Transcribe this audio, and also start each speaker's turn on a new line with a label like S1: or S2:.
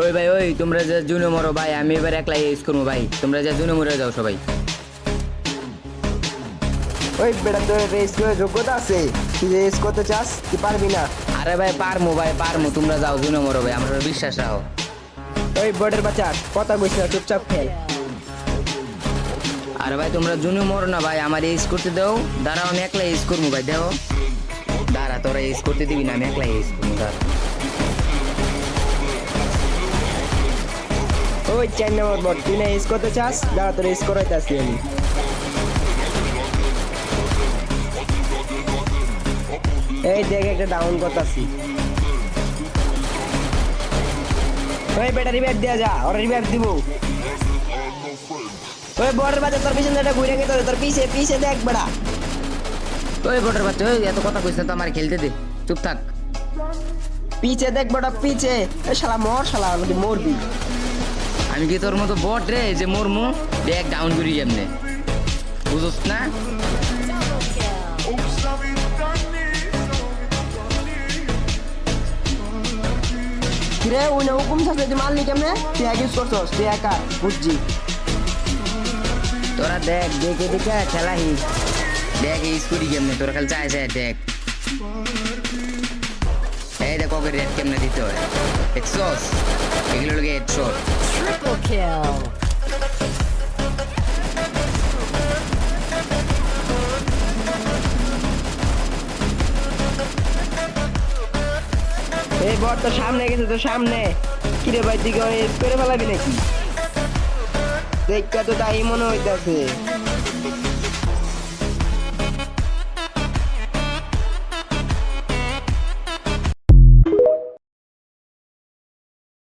S1: ওই ভাই ওই তোমরা যা জুনে মরো ভাই আমি এবার একলাই ইউজ করব ভাই। তোমরা যা জুনে মরে যাও সবাই।
S2: ওই বেটা তোর রেস করে যোগ্যতা আছে। তুই রেস করতে চাস তুই পারবি না।
S1: আরে ভাই পারমু ভাই পারমু তোমরা যাও জুনে মরো ভাই আমার বিশ্বাস রাখো।
S2: ওই বটের বাচ্চা কথা কইস না চুপচাপ খেল।
S1: আরে ভাই তোমরা জুনে মরো না ভাই আমার ইউজ করতে দাও। দাঁড়াও আমি একলাই ইউজ করব ভাই দেখো। দাঁড়া তোরা ইউজ করতে দিবি না আমি একলাই ইউজ করব দাঁড়া।
S2: ওই চার নম্বর বট তুই না করতে চাস দাঁড়া তোর রেস করাইতে আসি আমি এই দেখ একটা ডাউন করতেছি ওই বেটা রিভাইভ যা ওরা রিভাইভ দিব ওই বাচ্চা তোর পিছনে ঘুরে গেছে তোর পিছে পিছে দেখ বেটা
S1: ওই বাচ্চা ওই এত কথা কইস না তো আমার খেলতে দে চুপ থাক
S2: পিছে দেখ বেটা পিছে শালা মর শালা আমাকে মরবি
S1: আমি কি তোর মতো বট রে যে মরমু? দেখ ডাউন করি এমনি বুঝোস না?
S2: কিরে ওই না হুকুম থাকলে তুই মারলি কেমনে? তুই এক ইউজ করছস তুই একা বুঝছি।
S1: তোরা দেখ দেখে দেখে খেলাহি। দেখ এই স্কুটি কেমনে তোরা খালি চায় চায় দেখ। এই দেখ ওকে রেড কেমনে দিতে হয়। দেখছস? এগুলো লোকে হেডশট
S3: Triple kill.
S2: এই বর তো সামনে গেছে তো সামনে। কিরে ভাই দিকে করে ফেলাবি নাকি? দেখা তো তাই মনে হইতাছে।